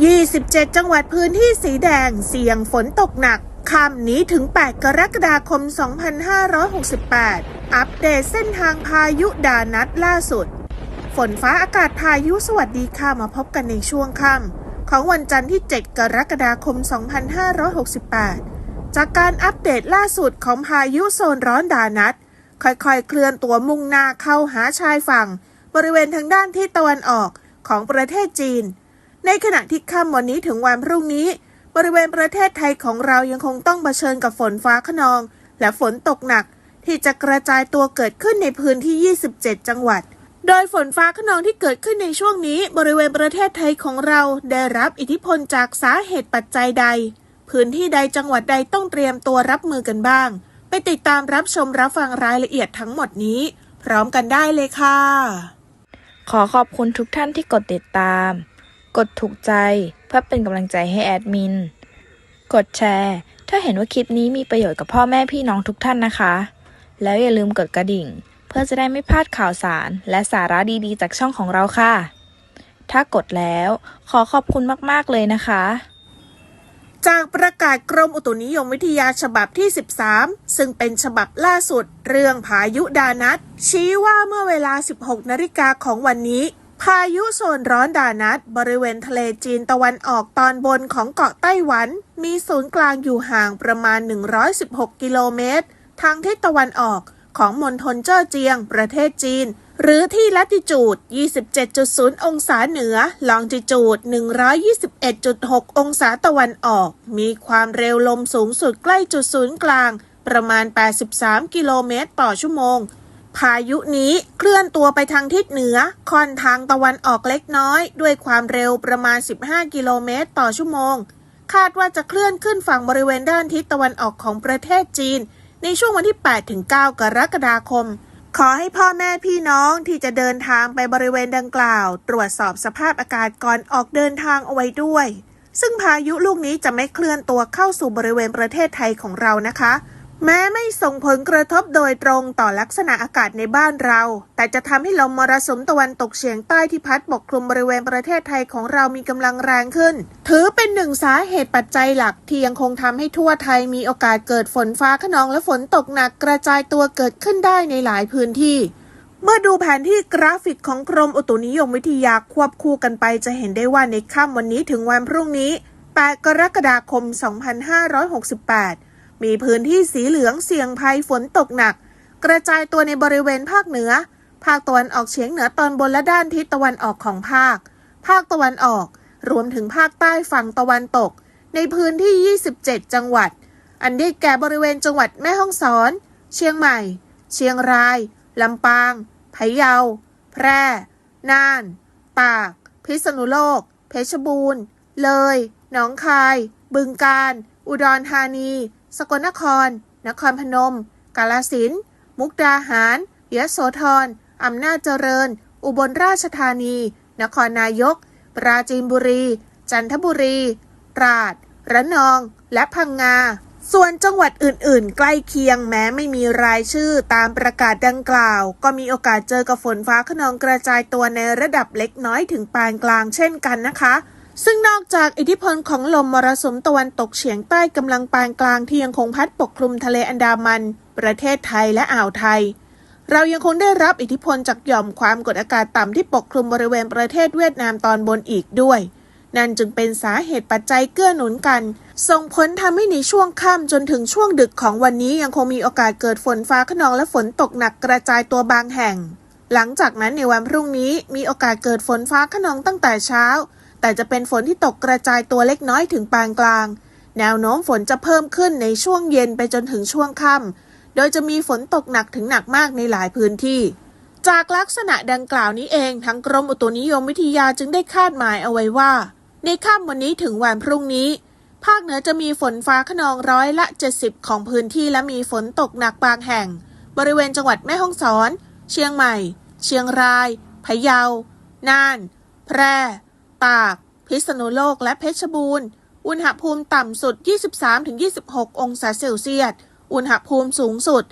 27 จังหวัดพื้นที่สีแดงเสี่ยงฝนตกหนักค่ำนี้ถึง 8 กรกฎาคม 2568 อัปเดตเส้นทางพายุดานัดล่าสุด ฝนฟ้าอากาศพายุสวัสดีค่ะมาพบกันในช่วงค่ำของวันจันทร์ที่ 7 กรกฎาคม 2568 จากการอัปเดตล่าสุดของพายุโซนร้อนดานัดค่อยๆ เคลื่อนตัวมุ่งหน้าเข้าหาชายฝั่ง บริเวณทางด้านทิศตะวันออกของประเทศจีน ในขณะที่ค่ำวันนี้ถึงวันพรุ่งนี้ บริเวณประเทศไทยของเรายังคงต้องเผชิญกับฝนฟ้าขนอง และฝนตกหนัก ที่จะกระจายตัวเกิดขึ้นในพื้นที่ 27 จังหวัด โดยฝนฟ้าขนองที่เกิดขึ้นในช่วงนี้ บริเวณประเทศไทยของเราได้รับอิทธิพลจากสาเหตุปัจจัยใด พื้นที่ใดจังหวัดใดต้องเตรียมตัวรับมือกันบ้าง ไปติดตามรับชมรับฟังรายละเอียดทั้งหมดนี้ พร้อมกันได้เลยค่ะ ขอขอบคุณทุกท่านที่กดติดตาม กดถูกใจเพื่อเป็นกำลังใจให้แอดมิน กดแชร์ ถ้าเห็นว่าคลิปนี้มีประโยชน์กับพ่อแม่พี่น้องทุกท่านนะคะ แล้วอย่าลืมกดกระดิ่ง เพื่อจะได้ไม่พลาดข่าวสาร และสาระดีๆ จากช่องของเราค่ะ ถ้ากดแล้วขอขอบคุณมากๆเลยนะคะ จากประกาศกรมอุตุนิยมวิทยาฉบับที่ 13 ซึ่งเป็นฉบับล่าสุด เรื่องพายุดานัทชี้ว่าเมื่อเวลา 16นาฬิกาของวันนี้ พายุโซนร้อนดานัทบริเวณทะเลจีนตะวันออกตอนบนของเกาะไต้หวัน มีศูนย์กลางอยู่ห่างประมาณ 116 กิโลเมตร ทางทิศตะวันออกของมณฑลเจ้อเจียง ประเทศจีน หรือที่ลัติจูด 27.0 องศาเหนือ ลองจิจูด 121.6 องศาตะวันออก มีความเร็วลมสูงสุดใกล้จุดศูนย์กลาง ประมาณ 83 กิโลเมตรต่อชั่วโมง พายุนี้เคลื่อนตัวไปทางทิศเหนือ ค่อนทางตะวันออกเล็กน้อย ด้วยความเร็วประมาณ 15 กิโลเมตรต่อชั่วโมง คาดว่าจะเคลื่อนขึ้นฝั่งบริเวณด้านทิศตะวันออกของประเทศจีน ในช่วงวันที่ 8-9 กรกฎาคม ขอให้พ่อแม่พี่น้องที่จะเดินทางไปบริเวณดังกล่าว ตรวจสอบสภาพอากาศก่อนออกเดินทางเอาไว้ด้วย ซึ่งพายุลูกนี้จะไม่เคลื่อนตัวเข้าสู่บริเวณประเทศไทยของเรานะคะ แม้ไม่ส่งผลกระทบโดยตรงต่อลักษณะอากาศในบ้านเรา แต่จะทำให้ลมมรสุมตะวันตกเฉียงใต้ที่พัดปกคลุมบริเวณประเทศไทยของเรามีกำลังแรงขึ้น ถือเป็นหนึ่งสาเหตุปัจจัยหลักที่ยังคงทำให้ทั่วไทยมีโอกาสเกิดฝนฟ้าขนองและฝนตกหนักกระจายตัวเกิดขึ้นได้ในหลายพื้นที่เมื่อดูแผนที่กราฟิกของกรมอุตุนิยมวิทยาควบคู่กันไปจะเห็นได้ว่าในค่ำวันนี้ถึงวันพรุ่งนี้ 8 กรกฎาคม 2568 มีพื้นที่สีเหลืองเสี่ยงภัยฝนตกหนัก กระจายตัวในบริเวณภาคเหนือ ภาคตะวันออกเฉียงเหนือตอนบนและด้านทิศตะวันออกของภาค ภาคตะวันออก รวมถึงภาคใต้ฝั่งตะวันตก ในพื้นที่ 27 จังหวัด อันได้แก่บริเวณจังหวัดแม่ฮ่องสอน เชียงใหม่ เชียงราย ลำปาง พะเยา แพร่ น่าน ตาก พิษณุโลก เพชรบูรณ์ เลย หนองคาย บึงกาฬ อุดรธานี สกลนคร นครพนม กาฬสิน มุกดาหารยโสธรอำนาจเจริญ อุบลราชธานี นครนายก ปราจีนบุรี จันทบุรี ตราด ระนอง และพังงา ส่วนจังหวัดอื่น ๆ ใกล้เคียงแม้ไม่มีรายชื่อตามประกาศดังกล่าว ก็มีโอกาสเจอกับฝนฟ้าขนองกระจายตัวในระดับเล็กน้อยถึงปานกลางเช่นกันนะคะ ซึ่งนอกจากอิทธิพลของลมมรสุมตะวันตกเฉียงใต้กำลังปานกลางที่ยังคงพัดปกคลุมทะเลอันดามัน ประเทศไทยและอ่าวไทย เรายังคงได้รับอิทธิพลจากหย่อมความกดอากาศต่ำที่ปกคลุมบริเวณประเทศเวียดนามตอนบนอีกด้วย นั่นจึงเป็นสาเหตุปัจจัยเกื้อหนุนกัน ส่งผลทำให้ในช่วงค่ำจนถึงช่วงดึกของวันนี้ยังคงมีโอกาสเกิดฝนฟ้าขนองและฝนตกหนักกระจายตัวบางแห่ง หลังจากนั้นในวันพรุ่งนี้มีโอกาสเกิดฝนฟ้าขนองตั้งแต่เช้า แต่จะเป็นฝนที่ตกกระจายตัวเล็กน้อยถึงปานกลาง แนวโน้มฝนจะเพิ่มขึ้นในช่วงเย็นไปจนถึงช่วงค่ำโดยจะมีฝนตกหนักถึงหนักมากในหลายพื้นที่ จากลักษณะดังกล่าวนี้เองทั้งกรมอุตุนิยมวิทยาจึงได้คาดหมายเอาไว้ว่า ในค่ำวันนี้ถึงวันพรุ่งนี้ ภาคเหนือจะมีฝนฟ้าขนองร้อยละ 70 ของพื้นที่และมีฝนตกหนักบางแห่ง บริเวณจังหวัดแม่ฮ่องสอน เชียงใหม่ เชียงราย พะเยา น่าน แพร่ ตาก พิษณุโลกและเพชรบูรณ์ อุณหภูมิต่ำสุด 23-26 องศาเซลเซียส อุณหภูมิสูงสุด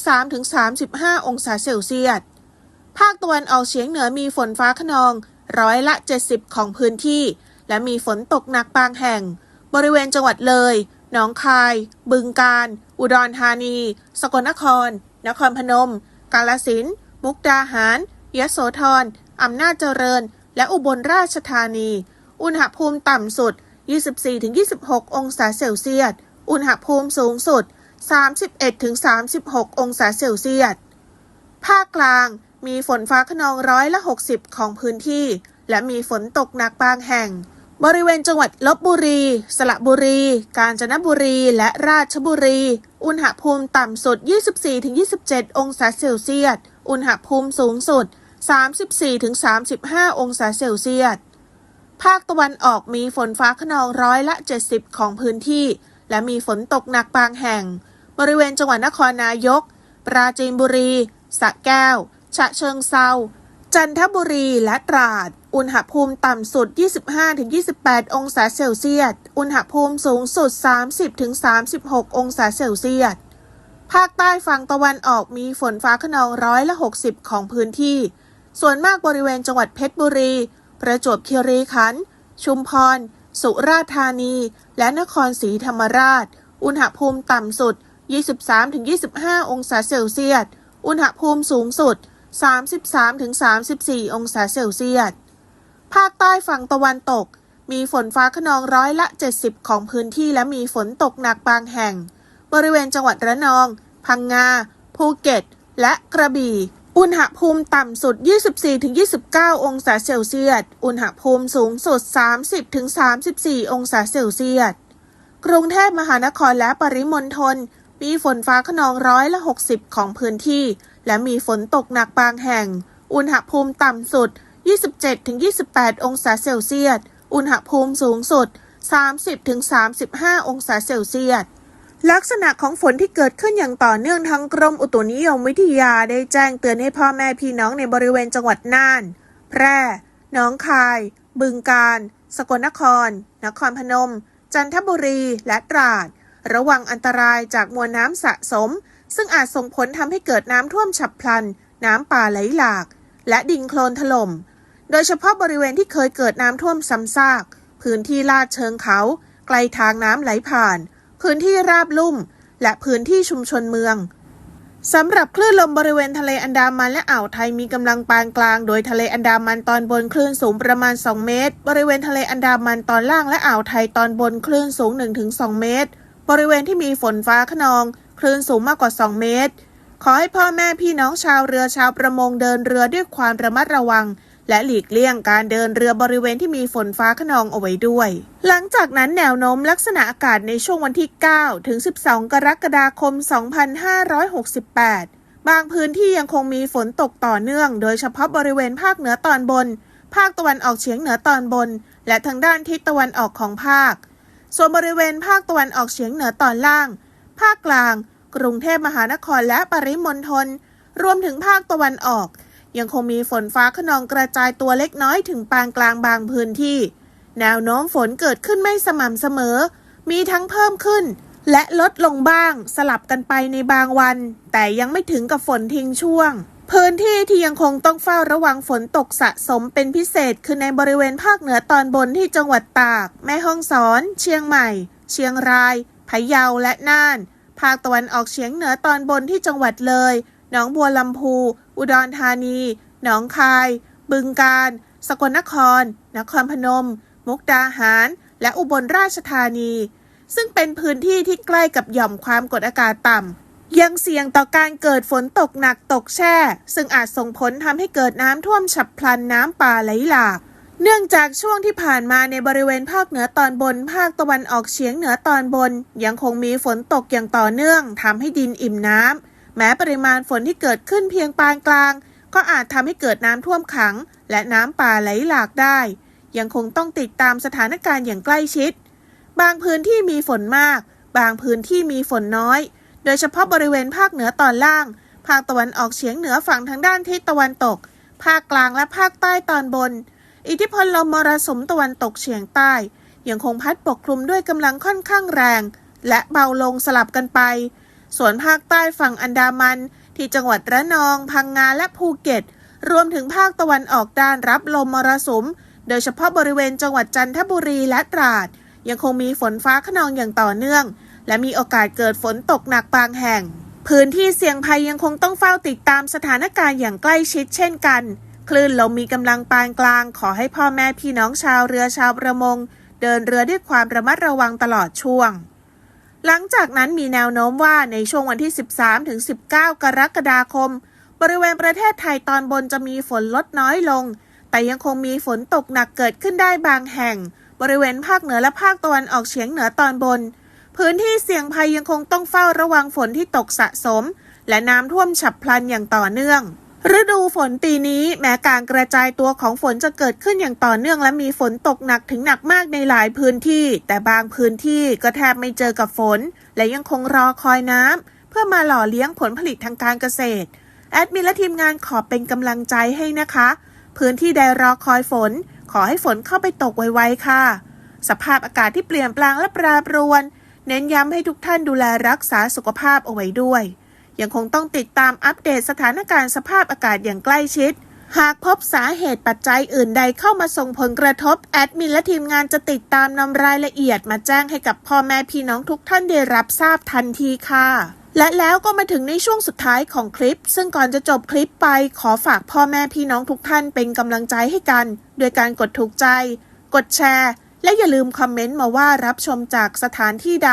33-35 องศาเซลเซียส ภาคตะวันออกเฉียงเหนือมีฝนฟ้าขนองร้อยละ 70 ของพื้นที่ และมีฝนตกหนักบางแห่ง บริเวณจังหวัดเลย หนองคาย บึงกาฬ อุดรธานี สกลนคร นครพนม กาลสินธุ์ มุกดาหารยโสธร อำนาจเจริญ และอุบลราชธานี อุณหภูมิต่ำสุด 24-26 องศาเซลเซียส อุณหภูมิสูงสุด 31-36 องศาเซลเซียส ภาคกลางมีฝนฟ้าขนองร้อยละ 60 ของพื้นที่ และมีฝนตกหนักบางแห่ง บริเวณจังหวัดลบบุรี สระบุรี กาญจนบุรี และราชบุรี อุณหภูมิต่ำสุด 24-27 องศาเซลเซียส อุณหภูมิสูงสุด 34-35 องศาเซลเซียส ภาคตะวันออกมีฝนฟ้าขนองร้อยละ 70 ของพื้นที่ และมีฝนตกหนักบางแห่ง บริเวณจังหวัดนครนายก ปราจีนบุรีสระแก้ว ฉะเชิงเซาจันทบุรีและตราด อุณหภูมิต่ำสุด 25-28 องศาเซลเซียส อุณหภูมิสูงสุด 30-36 องศาเซลเซียส ภาคใต้ฝั่งตะวันออกมีฝนฟ้าขนองร้อยละ 60 ของพื้นที่ ส่วนมากบริเวณจังหวัดเพชรบุรี ประจวบคีรีขันธ์ ชุมพร สุราษฎร์ธานี และนครศรีธรรมราช อุณหภูมิต่ำสุด 23-25 องศาเซลเซียส อุณหภูมิสูงสุด 33-34 องศาเซลเซียส ภาคใต้ฝั่งตะวันตก มีฝนฟ้าขนองร้อยละ 70 ของพื้นที่และมีฝนตกหนักบางแห่ง บริเวณจังหวัดระนอง พังงา ภูเก็ต และกระบี่ อุณหภูมิต่ำสุด 24-29 องศาเซลเซียส อุณหภูมิสูงสุด 30-34 องศาเซลเซียส กรุงเทพมหานครและปริมณฑลมีฝนฟ้าขนองร้อยละ 60 ของพื้นที่ และมีฝนตกหนักบางแห่ง อุณหภูมิต่ำสุด 27-28 องศาเซลเซียส อุณหภูมิสูงสุด 30-35 องศาเซลเซียส ลักษณะของฝนที่เกิดขึ้นอย่างต่อเนื่องทั้งกรมอุตุนิยมวิทยาได้แจ้งเตือนให้พ่อแม่พี่น้องในบริเวณจังหวัดน่าน แพร่ หนองคาย บึงกาฬ สกลนคร นครพนม จันทบุรี และตราด ระวังอันตรายจากมวลน้ำสะสม ซึ่งอาจส่งผลทำให้เกิดน้ำท่วมฉับพลัน น้ำป่าไหลหลาก และดินโคลนถล่ม โดยเฉพาะบริเวณที่เคยเกิดน้ำท่วมซ้ำซาก พื้นที่ลาดเชิงเขา ไกลทางน้ำไหลผ่าน พื้นที่ราบลุ่ม และพื้นที่ชุมชนเมืองสำหรับคลื่นลมบริเวณทะเลอันดามันและอ่าวไทยมีกำลังปานกลาง โดยทะเลอันดามันตอนบนคลื่นสูงประมาณ 2 เมตร บริเวณทะเลอันดามันตอนล่างและอ่าวไทยตอนบนคลื่นสูง 1-2 เมตร บริเวณที่มีฝนฟ้าขนอง คลื่นสูงมากกว่า 2 เมตร ขอให้พ่อแม่พี่น้องชาวเรือชาวประมงเดินเรือด้วยความระมัดระวัง และหลีกเลี่ยงการเดินเรือบริเวณที่มีฝนฟ้าขนองเอาไว้ด้วย หลังจากนั้นแนวโน้มลักษณะอากาศในช่วงวันที่ 9 ถึง 12 กรกฎาคม 2568 บางพื้นที่ยังคงมีฝนตกต่อเนื่อง โดยเฉพาะบริเวณภาคเหนือตอนบน ภาคตะวันออกเฉียงเหนือตอนบน และทางด้านทิศตะวันออกของภาค ส่วนบริเวณภาคตะวันออกเฉียงเหนือตอนล่าง ภาคกลาง กรุงเทพมหานครและปริมณฑล รวมถึงภาคตะวันออก ยังคงมีฝนฟ้าขนองกระจายตัวเล็กน้อยถึงปานกลางบางพื้นที่ แนวโน้มฝนเกิดขึ้นไม่สม่ำเสมอ มีทั้งเพิ่มขึ้น และลดลงบ้างสลับกันไปในบางวัน แต่ยังไม่ถึงกับฝนทิ้งช่วง พื้นที่ที่ยังคงต้องเฝ้าระวังฝนตกสะสมเป็นพิเศษคือในบริเวณภาคเหนือตอนบนที่จังหวัดตาก แม่ฮ่องสอน เชียงใหม่ เชียงรายพะเยาและน่าน ภาคตะวันออกเฉียงเหนือตอนบนที่จังหวัดเลยหนองบัวลำพู อุดรธานี หนองคาย บึงกาฬ สกลนคร นครพนม มุกดาหาร และอุบลราชธานี ซึ่งเป็นพื้นที่ที่ใกล้กับหย่อมความกดอากาศต่ำ ยังเสี่ยงต่อการเกิดฝนตกหนักตกแช่ ซึ่งอาจส่งผลทำให้เกิดน้ำท่วมฉับพลันน้ำป่าไหลหลากเนื่องจากช่วงที่ผ่านมาในบริเวณภาคเหนือตอนบน ภาคตะวันออกเฉียงเหนือตอนบน ยังคงมีฝนตกอย่างต่อเนื่องทำให้ดินอิ่มน้ำ แม้ปริมาณฝนที่เกิดขึ้นเพียงปานกลาง ก็อาจทำให้เกิดน้ำท่วมขัง และน้ำป่าไหลหลากได้ ยังคงต้องติดตามสถานการณ์อย่างใกล้ชิด บางพื้นที่มีฝนมาก บางพื้นที่มีฝนน้อย โดยเฉพาะบริเวณภาคเหนือตอนล่าง ภาคตะวันออกเฉียงเหนือฝั่งทางด้านทิศตะวันตก ภาคกลางและภาคใต้ตอนบน อิทธิพลลมมรสุมตะวันตกเฉียงใต้ ยังคงพัดปกคลุมด้วยกำลังค่อนข้างแรง และเบาลงสลับกันไป ส่วนภาคใต้ฝั่งอันดามัน ที่จังหวัดระนอง พังงาและภูเก็ต รวมถึงภาคตะวันออกด้านรับลมมรสุม โดยเฉพาะบริเวณจังหวัดจันทบุรีและตราด ยังคงมีฝนฟ้าขนองอย่างต่อเนื่อง และมีโอกาสเกิดฝนตกหนักบางแห่ง พื้นที่เสี่ยงภัยยังคงต้องเฝ้าติดตามสถานการณ์อย่างใกล้ชิดเช่นกัน คลื่นลมมีกำลังปานกลาง ขอให้พ่อแม่พี่น้องชาวเรือชาวประมง เดินเรือด้วยความระมัดระวังตลอดช่วง หลังจากนั้นมีแนวโน้มว่าในช่วงวันที่ 13 ถึง 19 กรกฎาคม บริเวณประเทศไทยตอนบนจะมีฝนลดน้อยลง แต่ยังคงมีฝนตกหนักเกิดขึ้นได้บางแห่ง บริเวณภาคเหนือและภาคตะวันออกเฉียงเหนือตอนบน พื้นที่เสี่ยงภัยยังคงต้องเฝ้าระวังฝนที่ตกสะสม และน้ำท่วมฉับพลันอย่างต่อเนื่อง ฤดูฝนปีนี้แม้การกระจายตัวของฝนจะเกิดขึ้นอย่างต่อเนื่องและมีฝนตกหนักถึงหนักมากในหลายพื้นที่ แต่บางพื้นที่ก็แทบไม่เจอกับฝน และยังคงรอคอยน้ำเพื่อมาหล่อเลี้ยงผลผลิตทางการเกษตร แอดมินและทีมงานขอเป็นกำลังใจให้นะคะ พื้นที่ใดรอคอยฝน ขอให้ฝนเข้าไปตกไวๆค่ะ สภาพอากาศที่เปลี่ยนแปลงและแปรปรวน เน้นย้ำให้ทุกท่านดูแลรักษาสุขภาพเอาไว้ด้วย ยังคงต้องติดตามอัปเดตสถานการณ์สภาพอากาศอย่างใกล้ชิด หากพบสาเหตุปัจจัยอื่นใดเข้ามาส่งผลกระทบ แอดมินและทีมงานจะติดตามนำรายละเอียดมาแจ้งให้กับพ่อแม่พี่น้องทุกท่านได้รับทราบทันทีค่ะและแล้วก็มาถึงในช่วงสุดท้ายของคลิป ซึ่งก่อนจะจบคลิปไปขอฝากพ่อแม่พี่น้องทุกท่านเป็นกำลังใจให้กัน โดยการกดถูกใจ กดแชร์ และอย่าลืมคอมเมนต์มาว่ารับชมจากสถานที่ใด